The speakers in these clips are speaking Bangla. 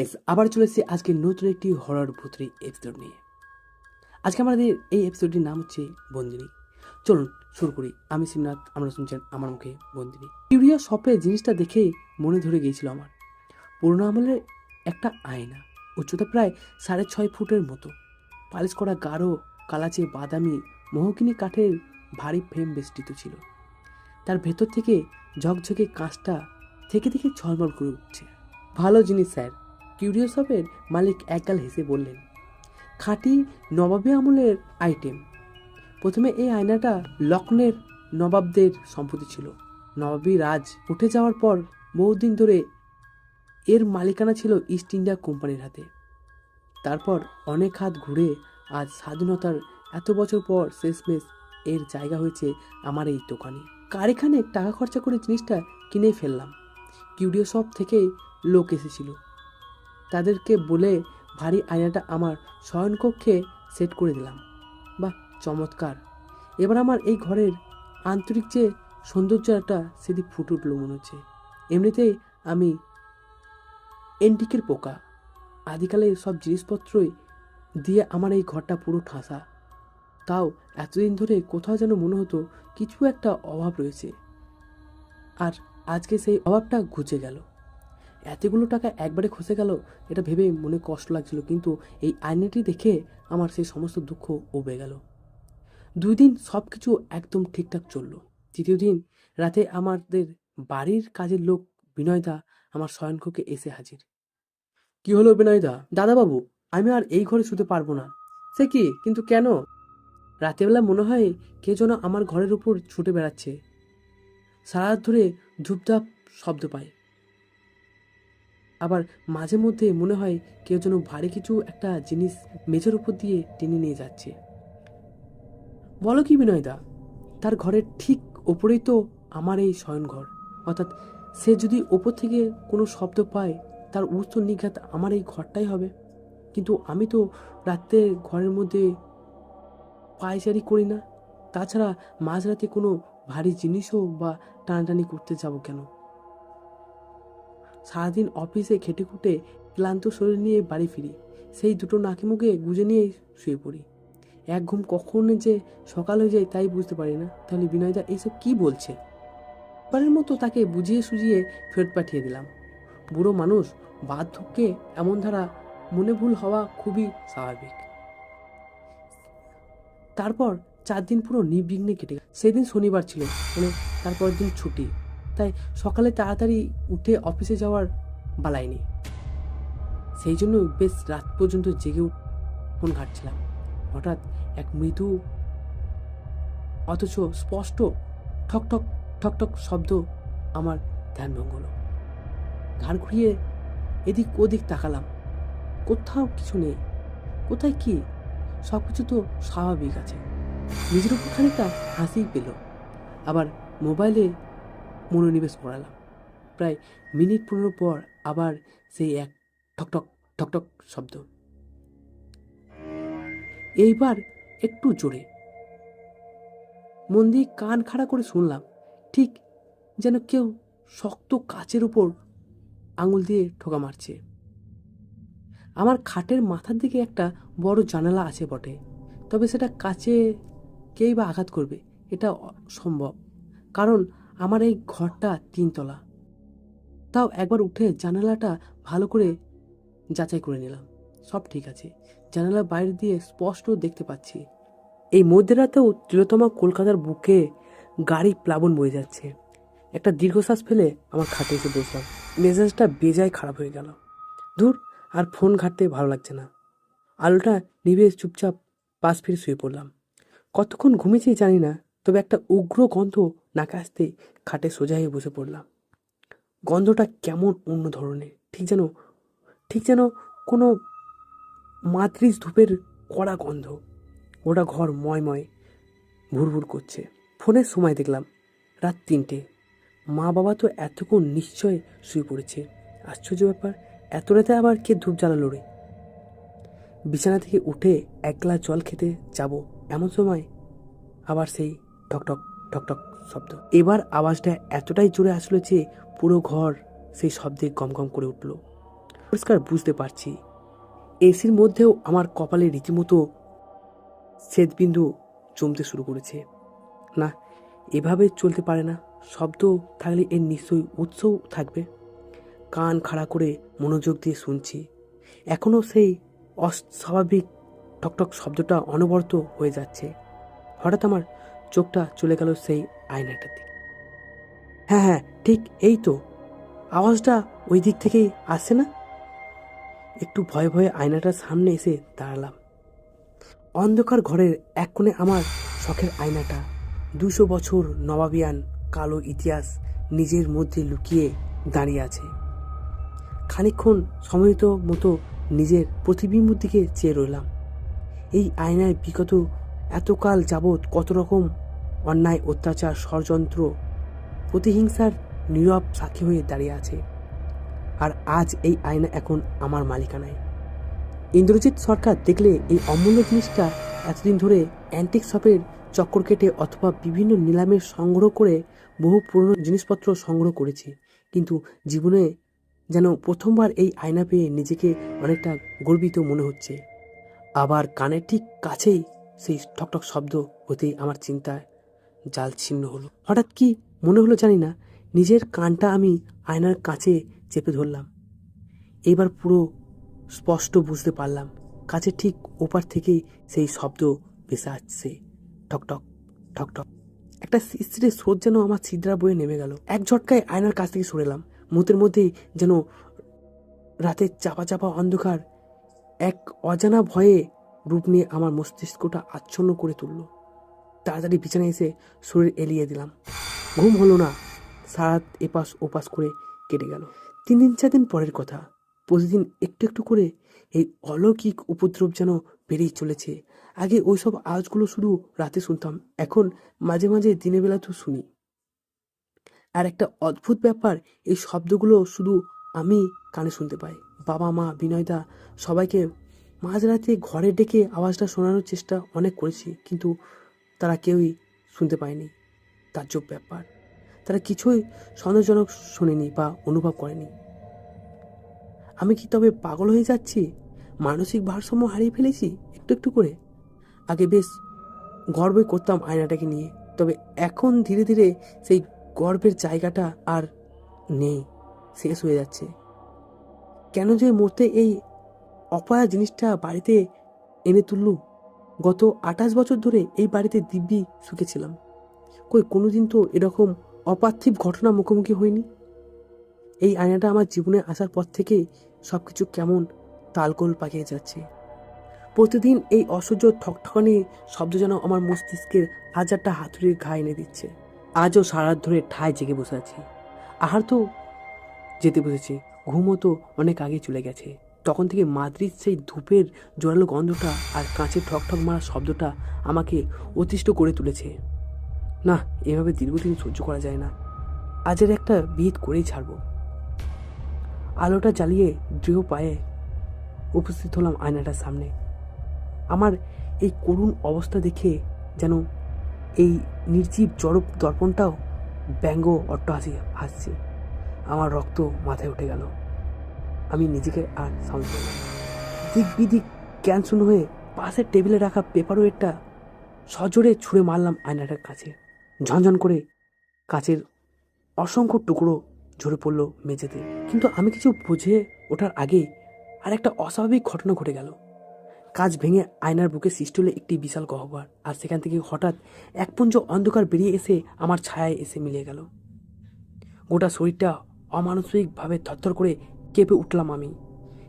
Guys, আবার চলেছে আজকে নতুন একটি হরর ভূতরি এপিসোড নিয়ে। আজকে আমাদের এই এপিসোডটির নাম হচ্ছে বন্দিনী। চলুন শুরু করি। আমি শিবনাথ আমরা শুনছেন আমার মুখে বন্দিনী। কিউরিয়া শপে জিনিসটা দেখে মনে ধরে গিয়েছিল আমার। পুরোনো আমলের একটা আয়না উচ্চতা প্রায় সাড়ে ছয় ফুটের মতো। পালিশ করা গাঢ় কালাচে বাদামি মহকিনী কাঠের ভারী ফ্রেম বেষ্টিত ছিল। তার ভেতর থেকে ঝকঝকে কাঁচটা থেকে থেকে ঝলমল করে উঠছে। ভালো জিনিস স্যার। কিউরিয়াস শপের মালিক একগাল হেসে বললেন, খাঁটি নবাবী আমলের আইটেম। প্রথমে এই আয়নাটা লক্ষ্ণের নবাবদের সম্পত্তি ছিল। নবাবী রাজ উঠে যাওয়ার পর বহুদিন ধরে এর মালিকানা ছিল ইস্ট ইন্ডিয়া কোম্পানির হাতে। তারপর অনেক হাত ঘুরে আজ স্বাধীনতার এত বছর পর শেষমেশ এর জায়গা হয়েছে আমার এই দোকানে। কারিখানে টাকা খরচা করে জিনিসটা কিনে ফেললাম। কিউডিও শপ থেকে লোক এসেছিল। তাদেরকে বলে ভারী আয়নাটা আমার শয়নকক্ষে সেট করে দিলাম। বাহ, চমৎকার। এবার আমার এই ঘরের আন্তরিক যে সৌন্দর্যটা সেদিক ফুটে উঠল মনে হচ্ছে। এমনিতেই আমি এন্টিকের পোকা আদিকালের সব জিনিসপত্রই দিয়ে আমার এই ঘরটা পুরো ঠাসা। তাও এতদিন ধরে কোথাও যেন মনে হতো কিছু একটা অভাব রয়েছে। আর আজকে সেই অভাবটা ঘুচে গেল। এতগুলো টাকা একবারে খসে গেল, এটা ভেবে মনে কষ্ট লাগছিল, কিন্তু এই আয়নাটি দেখে আমার সেই সমস্ত দুঃখ উবে গেল। দুই দিন সব কিছু একদম ঠিকঠাক চলল। তৃতীয় দিন রাতে আমাদের বাড়ির কাজের লোক বিনয়দা আমার শয়নকক্ষে এসে হাজির। কি হলো বিনয়দা? দাদাবাবু, আমি আর এই ঘরে শুতে পারব না। সে কি? কিন্তু কেন? রাতেবেলা মনে হয় কে যেন আমার ঘরের উপর ছুটে বেড়াচ্ছে। সারা ধরে ধূপধাপ শব্দ পায়। আবার মাঝে মধ্যে মনে হয় কেউ যেন ভারী কিছু একটা জিনিস মেঝের উপর দিয়ে টেনে নিয়ে যাচ্ছে। বলো কি বিনয়দা, তার ঘরের ঠিক ওপরেই তো আমার এই শয়নঘর। অর্থাৎ সে যদি ওপর থেকে কোনো শব্দ পায়, তার উচ্চ নিঘাত আমার এই ঘরটাই হবে। কিন্তু আমি তো রাত্রে ঘরের মধ্যে পায়চারি করি না। তাছাড়া মাঝরাতে কোনো ভারী জিনিসও বা টানাটানি করতে যাব কেন? সারাদিন অফিসে খেটে খুঁটে ক্লান্ত শরীর নিয়ে বাড়ি ফিরি। সেই দুটো নাকি মুখে গুজে নিয়ে শুয়ে পড়ি। এক ঘুম কখন যে সকাল হয়ে যায় তাই বুঝতে পারি না। তাহলে বিনয়দা এইসব কি বলছে? এবারের মতো তাকে বুঝিয়ে সুঝিয়ে ফেরত পাঠিয়ে দিলাম। বুড়ো মানুষ বার্ধক্যে এমন ধারা মনে ভুল হওয়া খুবই স্বাভাবিক। তারপর চার দিন পুরো নির্বিঘ্নে কেটে সেদিন শনিবার ছিল মানে তারপর দিন ছুটি। তাই সকালে তাড়াতাড়ি উঠে অফিসে যাওয়ার বালাইনি সেই জন্য বেশ রাত পর্যন্ত জেগে ফোন ঘাটছিলাম। হঠাৎ এক মৃদু, অথচ স্পষ্ট, ঠক ঠক ঠক ঠক শব্দ আমার ধ্যান ভঙ্গ হলো। ঘাড় ঘুরিয়ে এদিক ওদিক তাকালাম। কোথাও কিছু নেই। কোথায় কি? সব কিছু তো স্বাভাবিক আছে। নিজের উপর খানিকটা হাসি পেল। আবার মোবাইলে মনোনিবেশ করালাম। প্রায় মিনিট পনেরো পর আবার সেই এক ঠকঠক ঠকঠক শব্দ। এইবার একটু জোরে। মন দিয়ে কান খাড়া করে শুনলাম, ঠিক যেন কেউ শক্ত কাচের উপর আঙুল দিয়ে ঠোকা মারছে। আমার খাটের মাথার দিকে একটা বড় জানালা আছে বটে, তবে সেটা কাছে কেই বা আঘাত করবে, এটা সম্ভব। কারণ আমার এই ঘরটা তিনতলা। তাও একবার উঠে জানালাটা ভালো করে যাচাই করে নিলাম। সব ঠিক আছে। জানালার বাইরে দিয়ে স্পষ্ট দেখতে পাচ্ছি। এই মধ্যরাতেও তিলোতমা কলকাতার বুকে গাড়ি প্লাবন বয়ে যাচ্ছে। একটা দীর্ঘশ্বাস ফেলে আমার খাটে এসে বসলাম। মেজাজটা বেজায় খারাপ হয়ে গেল। ধুর, আর ফোন ঘাটতে ভালো লাগছে না। আলোটা নিভে চুপচাপ পাশ ফিরে শুয়ে পড়লাম। কতক্ষণ ঘুমিয়েছি জানি না। তবে একটা উগ্র গন্ধ নাকে আসতে খাটে সোজা হয়ে বসে পড়লাম। গন্ধটা কেমন অন্য ধরনের, ঠিক যেন ঠিক যেন কোনো মাতৃস ধূপের কড়া গন্ধ। ওটা ঘর ময়ময় ভুরভুর করছে। ফোনের সময় দেখলাম রাত তিনটে। মা বাবা তো এতক্ষণ নিশ্চয় শুয়ে পড়েছে। আশ্চর্য ব্যাপার, এত রাতে আবার কে ধূপ জ্বালালো রে? বিছানা থেকে উঠে এক জল খেতে যাব এমন সময় আবার সেই ঠকঠক ঠকঠক শব্দ। এবার আওয়াজটা এতটাই জোরে আসলো যে পুরো ঘর সেই শব্দে গম গম করে উঠল। পরিষ্কার বুঝতে পারছি। এসির মধ্যেও আমার কপালে রীতিমতো শ্বেতবিন্দু জমতে শুরু করেছে। না, এভাবে চলতে পারে না। শব্দ থাকলে এর নিশ্চয়ই উৎসও থাকবে। কান খাড়া করে মনোযোগ দিয়ে শুনছি। এখনও সেই অস্বাভাবিক টকটক শব্দটা অনবরত হয়ে যাচ্ছে। হঠাৎ আমার চোখটা চলে গেল সেই আয়নাটার দিকে। হ্যাঁ হ্যাঁ ঠিক এই তো। আওয়াজটা ওই দিক থেকেই আসছে না? একটু ভয়ে ভয়ে আয়নাটার সামনে এসে দাঁড়ালাম। অন্ধকার ঘরের এক কোণে আমার শখের আয়নাটা। দুশো বছর নবাবিয়ান কালো ইতিহাস নিজের মধ্যে লুকিয়ে দাঁড়িয়ে আছে। খানিকক্ষণ সময়ত মতো নিজের প্রতিবিম্বর দিকে চেয়ে রইলাম। এই আয়নায় বিগত এতকাল যাবৎ কত রকম অন্যায়, অত্যাচার, ষড়যন্ত্র, প্রতিহিংসার নীরব সাক্ষী হয়ে দাঁড়িয়ে আছে। আর আজ এই আয়না এখন আমার মালিকানায়। ইন্দ্রজিৎ সরকার দেখলে এই অমূল্য জিনিসটা এতদিন ধরে অ্যান্টিক শপের চক্কর কেটে অথবা বিভিন্ন নিলামের সংগ্রহ করে বহু পুরনো জিনিসপত্র সংগ্রহ করেছি। কিন্তু জীবনে যেন প্রথমবার এই আয়না পেয়ে নিজেকে অনেকটা গর্বিত মনে হচ্ছে। আবার কানের ঠিক কাছেই সেই ঠকঠক শব্দ হতেই আমার চিন্তায় জাল ছিন্ন হলো। হঠাৎ কি মনে হলো জানি না, নিজের কানটা আমি আয়নার কাছে চেপে ধরলাম। এবার পুরো স্পষ্ট বুঝতে পারলাম, কাছে ঠিক ওপার থেকেই সেই শব্দ ভেসে আসছে। ঠকঠক ঠকঠক একটা স্ত্রীর স্রোত যেন আমার ছিদ্রা বয়ে নেমে গেল। এক ঝটকায় আয়নার কাছ থেকে সরেলাম মুহূর্তের মধ্যেই যেন রাতের চাপা চাপা অন্ধকার এক অজানা ভয়ে রূপ নিয়ে আমার মস্তিষ্কটা আচ্ছন্ন করে তুলল। তাড়াতাড়ি বিছানায় এসে শরীর এলিয়ে দিলাম। ঘুম হলো না। সারাত এপাশ ওপাশ করে কেটে গেল। তিন দিন, চার দিন পরের কথা। প্রতিদিন একটু একটু করে এই অলৌকিক উপদ্রব যেন বেড়েই চলেছে। আগে ওইসব আওয়াজগুলো শুধু রাতে শুনতাম, এখন মাঝে মাঝে দিনের বেলা তো শুনি। আর একটা অদ্ভুত ব্যাপার, এই শব্দগুলো শুধু আমি কানে শুনতে পাই। বাবা মা, বিনয়দা, সবাইকে মাঝরাতে ঘরে ডেকে আওয়াজটা শোনানোর চেষ্টা অনেক করেছি, কিন্তু তারা কেউই শুনতে পায়নি। তার তাজ্জব ব্যাপার। তারা কিছুই সন্দেহজনক শোনেনি বা অনুভব করেনি। আমি কি তবে পাগল হয়ে যাচ্ছি? মানসিক ভারসাম্য হারিয়ে ফেলেছি একটু একটু করে? আগে বেশ গর্বই করতাম আয়নাটাকে নিয়ে, তবে এখন ধীরে ধীরে সেই গর্বের জায়গাটা আর নেই, শেষ হয়ে যাচ্ছে। কেন যে মরতে এই অপয়া জিনিসটা বাড়িতে এনে তুললু গত আঠাশ বছর ধরে এই বাড়িতে দিব্যি সুখে ছিলাম কই, কোনোদিন তো এরকম অপার্থিব ঘটনা মুখোমুখি হয়নি? এই আয়নাটা আমার জীবনে আসার পর থেকে সব কিছু কেমন তালগোল পাকিয়ে যাচ্ছে। প্রতিদিন এই অসহ্য ঠকঠকানি শব্দ যেন আমার মস্তিষ্কের হাজারটা হাতুড়ির ঘা এনে দিচ্ছে। আজও সারা ধরে ঠায় জেগে বসে আছি। আহার তো যেতে বসেছি। ঘুমও তো অনেক আগে চলে গেছে। তখন থেকে মাদ্রিদ সেই ধূপের জোরালো গন্ধটা আর কাঁচের ঠকঠক মারা শব্দটা আমাকে অতিষ্ঠ করে তুলেছে। না, এভাবে দীর্ঘদিন সহ্য করা যায় না। আজের একটা বিহিত করেই ছাড়বো। আলোটা জ্বালিয়ে দৃঢ় পায়ে উপস্থিত হলাম আয়নাটার সামনে। আমার এই করুণ অবস্থা দেখে যেন এই নির্জীব জড় দর্পণটাও ব্যঙ্গ অট্ট অট্টহাসি হাসছে। আমার রক্ত মাথায় উঠে গেল। আমি নিজেকে আর সামলে দিক বিদিক শূন্য হয়ে পাশের টেবিলে রাখা পেপার ওয়েটটা সজোরে ছুঁড়ে মারলাম আয়নাটার কাছে। ঝনঝন করে কাচের অসংখ্য টুকরো ঝরে পড়ল মেঝেতে। কিন্তু আমি কিছু বুঝে ওঠার আগেই আর একটা অস্বাভাবিক ঘটনা ঘটে গেল। কাজ ভেঙে আয়নার বুকে সৃষ্টি হলো একটি বিশাল গহ্বর, আর সেখান থেকে হঠাৎ একপুঞ্জ অন্ধকার বেরিয়ে এসে আমার ছায়ায় এসে মিলিয়ে গেল। গোটা শরীরটা অমানসিকভাবে থরথর করে কেঁপে উঠলাম আমি।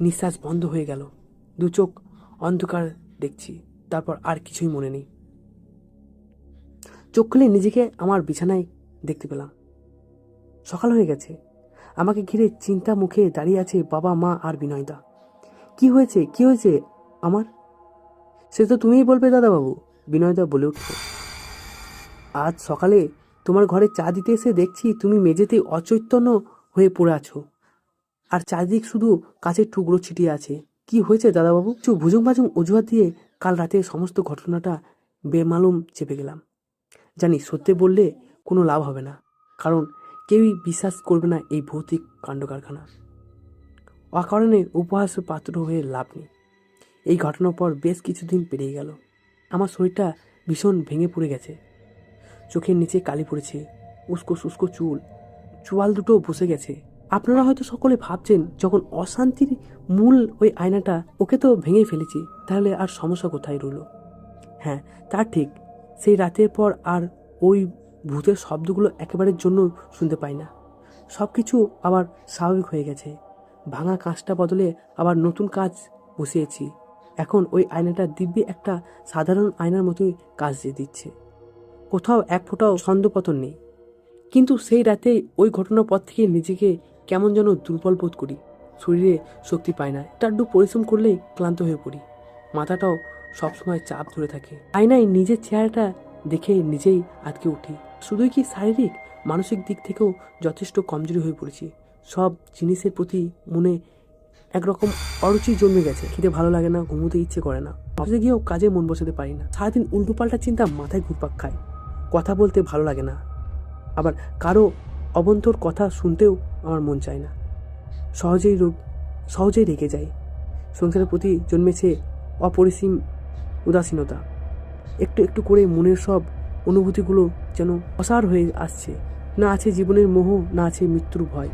নিঃশ্বাস বন্ধ হয়ে গেল। দু চোখ অন্ধকার দেখছি, তারপর আর কিছুই মনে নেই। চোখ খুলে নিজেকে আমার বিছানায় দেখতে পেলাম। সকাল হয়ে গেছে। আমাকে ঘিরে চিন্তা মুখে দাঁড়িয়ে আছে বাবা, মা আর বিনয়দা। কি হয়েছে? কি হয়েছে? আমার? সে তো তুমিই বলবে দাদাবাবু, বিনয়দা বলে উঠল। আজ সকালে তোমার ঘরে চা দিতে এসে দেখছি তুমি মেঝেতে অচৈতন্য হয়ে পড়ে আছো। আর চারিদিক শুধু কাছের টুকরো ছিটিয়ে আছে। কি হয়েছে দাদাবাবু? কিছু ভুজুং ভাজুং অজুহাত দিয়ে কাল রাতে সমস্ত ঘটনাটা বেমালুম চেপে গেলাম। জানি সত্যি বললে কোনো লাভ হবে না, কারণ কেউই বিশ্বাস করবে না এই ভৌতিক কাণ্ড কারখানা অকারণে উপহাস পাত্র হয়ে লাভ নেই। এই ঘটনার পর বেশ কিছুদিন পেরিয়ে গেল। আমার শরীরটা ভীষণ ভেঙে পড়ে গেছে। চোখের নিচে কালি পড়েছে উস্কো শুষ্কো চুল, চোয়াল দুটো বসে গেছে। আপনারা হয়তো সকলে ভাবছেন, যখন অশান্তির মূল ওই আয়নাটা, ওকে তো ভেঙে ফেলেছি, তাহলে আর সমস্যা কোথায় রইল? হ্যাঁ তা ঠিক। সেই রাতের পর আর ওই ভূতের শব্দগুলো একেবারের জন্য শুনতে পাই না। সব কিছু আবার স্বাভাবিক হয়ে গেছে। ভাঙা কাঁচটা বদলে আবার নতুন কাজ বসিয়েছি। এখন ওই আয়নাটা দিব্যি একটা সাধারণ আয়নার মতোই কাজ দিয়ে দিচ্ছে। কোথাও এক ফোঁটাও ছন্দপতন নেই। কিন্তু সেই রাতে ওই ঘটনার পর থেকে নিজেকে কেমন যেন দুর্বল বোধ করি। শরীরে শক্তি পায় না একটু পরিশ্রম করলেই ক্লান্ত হয়ে পড়ি। মাথাটাও সবসময় চাপ ধরে থাকে। আয়নায় নিজের চেহারাটা দেখে নিজেই আটকে উঠি। শুধুই কি শারীরিক, মানসিক দিক থেকেও যথেষ্ট কমজোরি হয়ে পড়েছি। সব জিনিসের প্রতি মনে একরকম অরুচি জন্মে গেছে। খেতে ভালো লাগে না, ঘুমোতে ইচ্ছে করে না। অফিসে গিয়েও কাজে মন বসাতে পারি না। সারাদিন উল্টোপাল্টা চিন্তা মাথায় ঘুরপাক খায়। কথা বলতে ভালো লাগে না। আবার কারও অবন্তর কথা শুনতেও আমার মন চায় না। সহজেই রোগ, সহজেই রেগে যায় সংসারের প্রতি জন্মেছে অপরিসীম উদাসীনতা। একটু একটু করে মনের সব অনুভূতিগুলো যেন অসার হয়ে আসছে। না আছে জীবনের মোহ, না আছে মৃত্যুর ভয়।